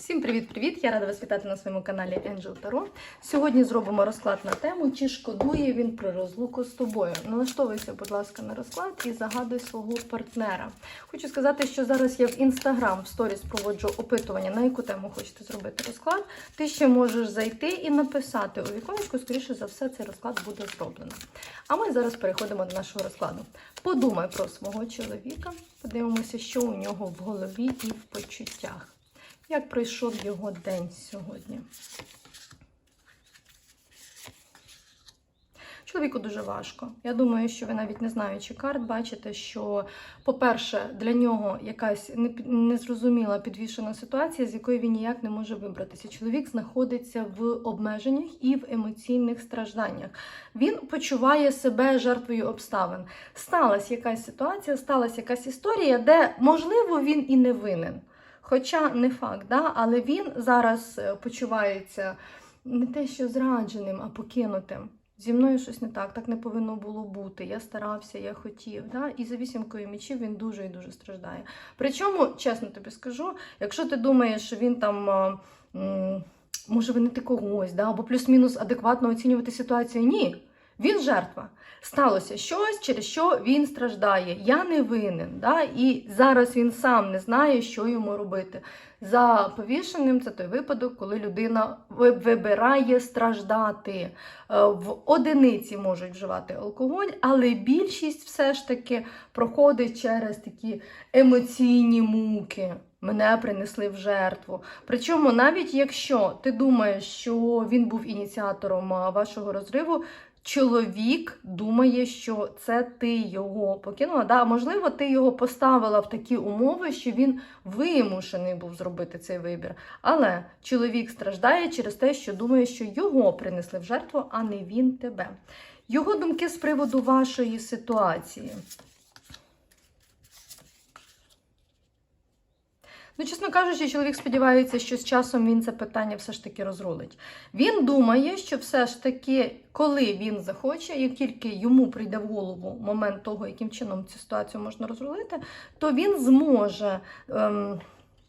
Всім привіт-привіт! Я рада вас вітати на своєму каналі Angel Tarot. Сьогодні зробимо розклад на тему, чи шкодує він про розлуку з тобою. Налаштовуйся, будь ласка, на розклад і загадуй свого партнера. Хочу сказати, що зараз я в інстаграм в сторіс проводжу опитування, на яку тему хочете зробити розклад. Ти ще можеш зайти і написати у віконечку, скоріше за все, цей розклад буде зроблено. А ми зараз переходимо до нашого розкладу. Подумай про свого чоловіка, подивимося, що у нього в голові і в почуттях. Як пройшов його день сьогодні? Чоловіку дуже важко. Я думаю, що ви навіть не знаючи карт, бачите, що, по-перше, для нього якась незрозуміла підвішена ситуація, з якої він ніяк не може вибратися. Чоловік знаходиться в обмеженнях і в емоційних стражданнях. Він почуває себе жертвою обставин. Сталася якась ситуація, сталася якась історія, де, можливо, він і не винен. Хоча не факт, да? але він зараз е, почувається не те, що зрадженим, а покинутим. Зі мною щось не так, так не повинно було бути. Я старався, я хотів. Да? І за вісімкою мічів він дуже і дуже страждає. Причому, чесно тобі скажу, якщо ти думаєш, що він там може винити когось, да? або плюс-мінус адекватно оцінювати ситуацію, ні. Він жертва. Сталося щось, через що він страждає. Я не винен. Да? І зараз він сам не знає, що йому робити. За повішеним це той випадок, коли людина вибирає страждати. Е, В одиниці можуть вживати алкоголь, але більшість все ж таки проходить через такі емоційні муки. Мене принесли в жертву. Причому, навіть якщо ти думаєш, що він був ініціатором вашого розриву, чоловік думає, що це ти його покинула. Да, можливо, ти його поставила в такі умови, що він вимушений був зробити цей вибір. Але чоловік страждає через те, що думає, що його принесли в жертву, а не він тебе. Його думки з приводу вашої ситуації. Ну, чесно кажучи, чоловік сподівається, що з часом він це питання все ж таки розрулить. Він думає, що все ж таки, коли він захоче, як тільки йому прийде в голову момент того, яким чином цю ситуацію можна розрулити, то він зможе. Ем,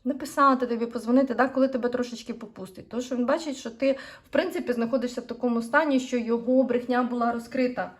Написати тобі, позвонити, да, коли тебе трошечки попустить. Тому що він бачить, що ти, в принципі, знаходишся в такому стані, що його брехня була розкрита.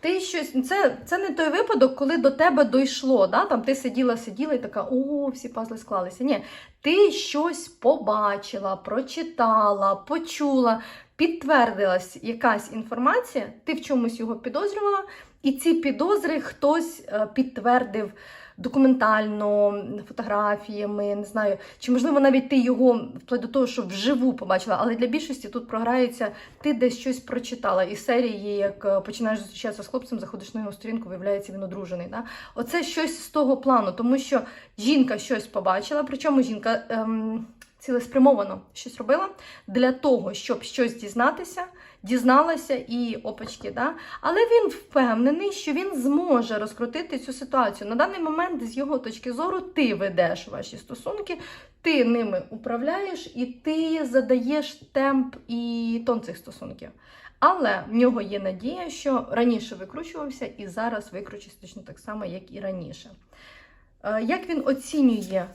Ти щось, це, це не той випадок, коли до тебе дійшло. Да? Там ти сиділа, сиділа і така, о, всі пазли склалися. Ні, ти щось побачила, прочитала, почула, підтвердилась якась інформація, ти в чомусь його підозрювала, і ці підозри хтось е, підтвердив документально, фотографіями, не знаю, чи можливо навіть ти його вплоть до того, що вживу побачила, але для більшості тут програється, ти десь щось прочитала із серії, як е, починаєш зустрічатися з хлопцем, заходиш на його сторінку, виявляється, він одружений. Да? Оце щось з того плану, тому що жінка щось побачила, причому жінка ем, цілеспрямовано щось робила для того, щоб щось дізнатися. Дізналася і опачки, да? але він впевнений, що він зможе розкрутити цю ситуацію. На даний момент, з його точки зору, ти ведеш ваші стосунки, ти ними управляєш і ти задаєш темп і тон цих стосунків. Але в нього є надія, що раніше викручувався і зараз викручується точно так само, як і раніше. Е, Як він оцінює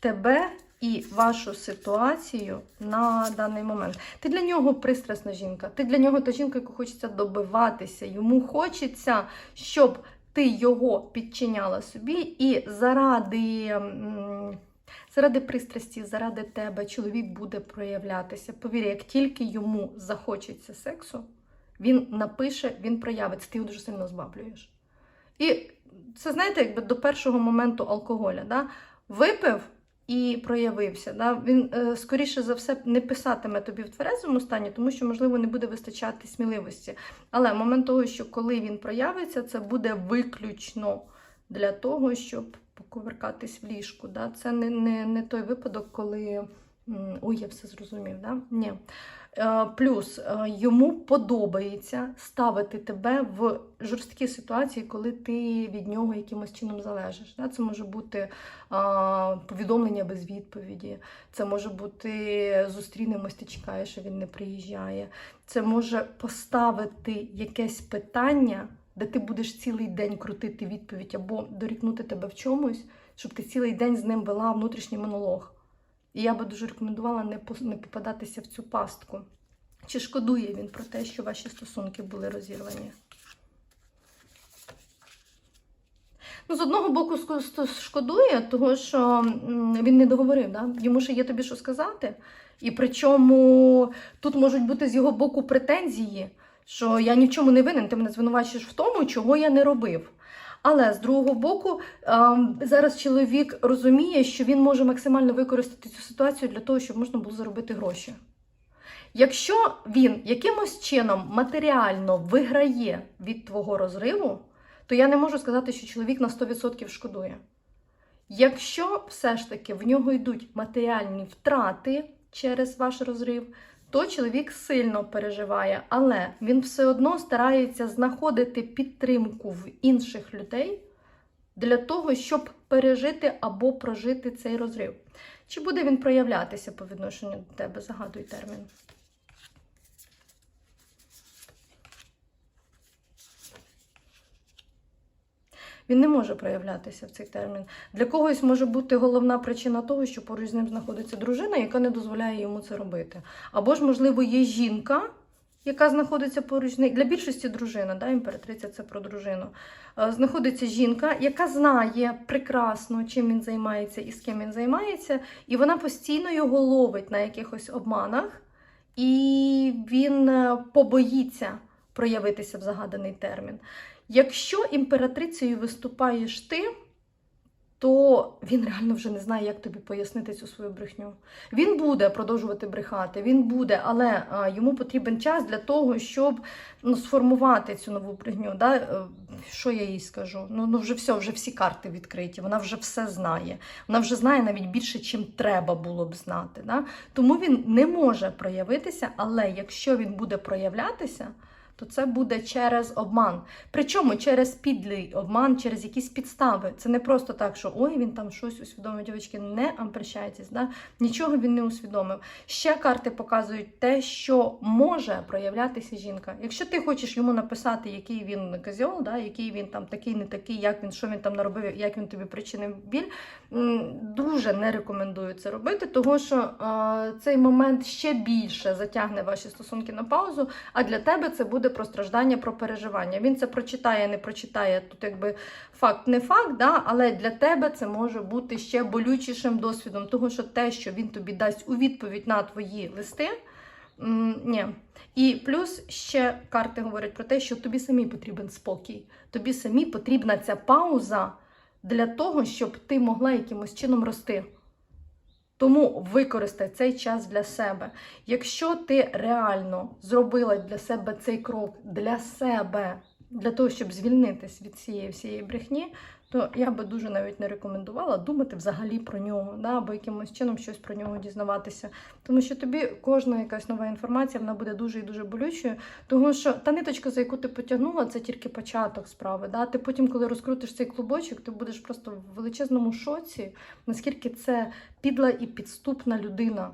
тебе і вашу ситуацію на даний момент? Ти для нього пристрасна жінка, ти для нього та жінка, яку хочеться добиватися. Йому хочеться, щоб ти його підчиняла собі, і заради. Заради пристрасті, заради тебе чоловік буде проявлятися. Повір, як тільки йому захочеться сексу, він напише, він проявиться, ти його дуже сильно збаблюєш. І це, знаєте, якби до першого моменту алкоголя. Да? Випив і проявився. Да? Він, е, скоріше за все, не писатиме тобі в тверезому стані, тому що, можливо, не буде вистачати сміливості. Але момент того, що коли він проявиться, це буде виключно для того, щоб поковеркатись в ліжку. Да? Це не, не, не той випадок, коли. Ой, я все зрозумів, да? Ні. Е, Плюс е, йому подобається ставити тебе в жорсткі ситуації, коли ти від нього якимось чином залежиш. Це може бути повідомлення без відповіді, це може бути зустрінемось, ти чекаєш, а він не приїжджає. Це може поставити якесь питання, де ти будеш цілий день крутити відповідь або дорікнути тебе в чомусь, щоб ти цілий день з ним вела внутрішній монолог. І я би дуже рекомендувала не, попадатися в цю пастку. Чи шкодує він про те, що ваші стосунки були розірвані? Ну, з одного боку, шкодує, того що він не договорив, да? йому ще є тобі що сказати. І причому тут можуть бути з його боку претензії, що я ні в чому не винен, ти мене звинувачуєш в тому, чого я не робив. Але з другого боку, ем, зараз чоловік розуміє, що він може максимально використати цю ситуацію для того, щоб можна було заробити гроші. Якщо він якимось чином матеріально виграє від твого розриву, то я не можу сказати, що чоловік на 100% шкодує. Якщо все ж таки в нього йдуть матеріальні втрати через ваш розрив, то чоловік сильно переживає, але він все одно старається знаходити підтримку в інших людей для того, щоб пережити або прожити цей розрив. Чи буде він проявлятися по відношенню до тебе? Загадуй термін. Він не може проявлятися в цей термін. Для когось може бути головна причина того, що поруч з ним знаходиться дружина, яка не дозволяє йому це робити. Або ж, можливо, є жінка, яка знаходиться поруч. Для більшості дружина, да, імператриця це про дружину. Е, Знаходиться жінка, яка знає прекрасно, чим він займається і з ким він займається, і вона постійно його ловить на якихось обманах, і він е, побоїться проявитися в загаданий термін. Якщо імператрицею виступаєш ти, то він реально вже не знає, як тобі пояснити цю свою брехню. Він буде продовжувати брехати, він буде, але а, йому потрібен час для того, щоб ну, сформувати цю нову брехню. Да? Е, Що я їй скажу? Ну, ну вже все, вже всі карти відкриті, вона вже все знає. Вона вже знає навіть більше, чим треба було б знати. Да? Тому він не може проявитися, але якщо він буде проявлятися, то це буде через обман. Причому через підлий обман, через якісь підстави. Це не просто так, що ой, він там щось усвідомив, дівчатки, не обращайтесь, да? нічого він не усвідомив. Ще карти показують те, що може проявлятися жінка. Якщо ти хочеш йому написати, який він козьол, да? який він там такий, не такий, як він, що він там наробив, як він тобі причинив біль, дуже не рекомендую це робити, тому що е, цей момент ще більше затягне ваші стосунки на паузу, а для тебе це буде про страждання, про переживання. Він це прочитає, не прочитає. Тут якби факт не факт, да? але для тебе це може бути ще болючішим досвідом, того що те, що він тобі дасть у відповідь на твої листи. Ні. І плюс ще карти говорять про те, що тобі самі потрібен спокій. Тобі самі потрібна ця пауза для того, щоб ти могла якимось чином рости. Тому використай цей час для себе. Якщо ти реально зробила для себе цей крок для себе, для того, щоб звільнитись від цієї всієї брехні, то я би дуже навіть не рекомендувала думати взагалі про нього, да, або якимось чином щось про нього дізнаватися. Тому що тобі кожна якась нова інформація вона буде дуже і дуже болючою, тому що та ниточка, за яку ти потягнула, це тільки початок справи. Да? Ти потім, коли розкрутиш цей клубочок, ти будеш просто в величезному шоці, наскільки це підла і підступна людина.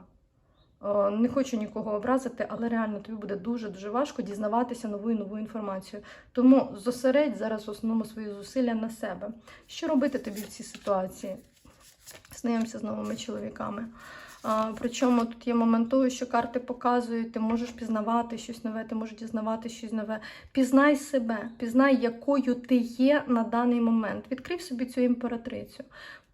О, Не хочу нікого образити, але реально тобі буде дуже-дуже важко дізнаватися нову і нову інформацію. Тому зосередь зараз в основному свої зусилля на себе. Що робити тобі в цій ситуації? Знайомся з новими чоловіками. Причому тут є момент того, що карти показують, ти можеш пізнавати щось нове, ти можеш дізнавати щось нове. Пізнай себе, пізнай, якою ти є на даний момент. Відкрив собі цю імператрицю.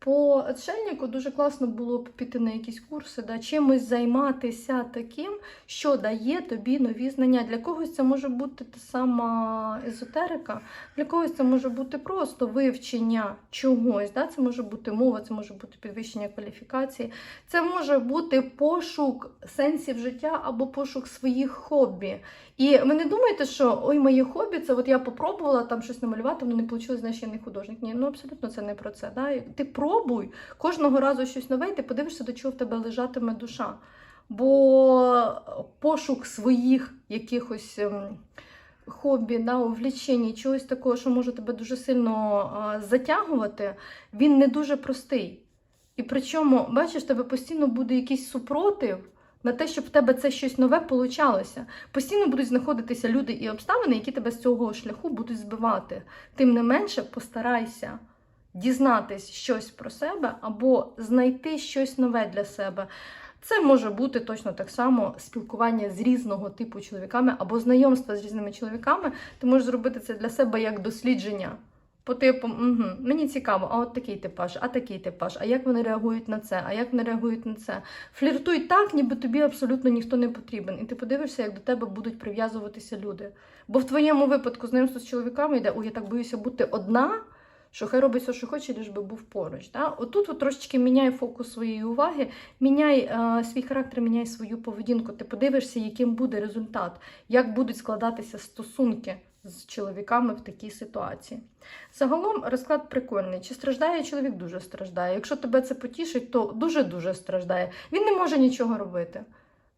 По отшельнику дуже класно було б піти на якісь курси, да, чимось займатися таким, що дає тобі нові знання. Для когось це може бути та сама езотерика, для когось це може бути просто вивчення чогось. Да? Це може бути мова, це може бути підвищення кваліфікації, це може бути пошук сенсів життя або пошук своїх хобі. І ви не думаєте, що ой, моє хобі, це от я попробувала там щось намалювати, воно не вийшло, значить я не художник. Ні, ну абсолютно це не про це. Да? Ти пробуй кожного разу щось нове, і ти подивишся, до чого в тебе лежатиме душа. Бо пошук своїх якихось. ем, Хобі, да, увлічення, чогось такого, що може тебе дуже сильно затягувати, він не дуже простий. І причому, бачиш, тебе постійно буде якийсь супротив на те, щоб в тебе це щось нове получалося. Постійно будуть знаходитися люди і обставини, які тебе з цього шляху будуть збивати. Тим не менше, постарайся дізнатись щось про себе або знайти щось нове для себе. Це може бути точно так само спілкування з різного типу чоловіками або знайомство з різними чоловіками. Ти можеш зробити це для себе як дослідження. По типу, угу, мені цікаво, а от такий типаж, а такий типаж, а як вони реагують на це, а як вони реагують на це. Фліртуй так, ніби тобі абсолютно ніхто не потрібен. І ти подивишся, як до тебе будуть прив'язуватися люди. Бо в твоєму випадку знайомство з чоловіками йде, ой, я так боюся бути одна, що хай робить все, що хоче, лиш би був поруч. Да? Отут от трошечки міняй фокус своєї уваги, міняй е, свій характер, міняй свою поведінку. Ти подивишся, яким буде результат, як будуть складатися стосунки з чоловіками в такій ситуації. Загалом розклад прикольний. Чи страждає чоловік? Дуже страждає. Якщо тебе це потішить, то дуже-дуже страждає. Він не може нічого робити.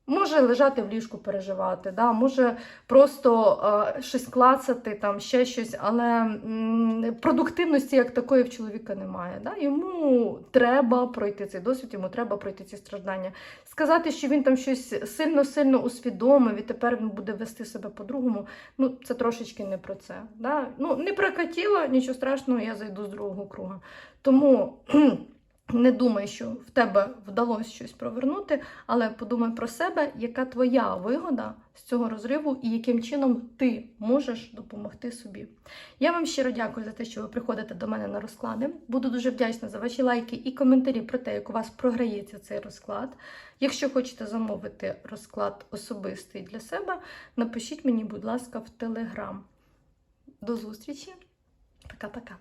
Може лежати в ліжку, переживати, да? може просто е, щось клацати, там ще щось, але м, продуктивності як такої в чоловіка немає. Да? Йому треба пройти цей досвід, йому треба пройти ці страждання. Сказати, що він там щось сильно-сильно усвідомив, і тепер він буде вести себе по-другому. Ну, це трошечки не про це. Да? Ну, не прокатіло, нічого страшного, я зайду з другого круга. Тому. Не думай, що в тебе вдалося щось провернути, але подумай про себе, яка твоя вигода з цього розриву і яким чином ти можеш допомогти собі. Я вам щиро дякую за те, що ви приходите до мене на розклади. Буду дуже вдячна за ваші лайки і коментарі про те, як у вас програється цей розклад. Якщо хочете замовити розклад особистий для себе, напишіть мені, будь ласка, в Телеграм. До зустрічі. Пока-пока.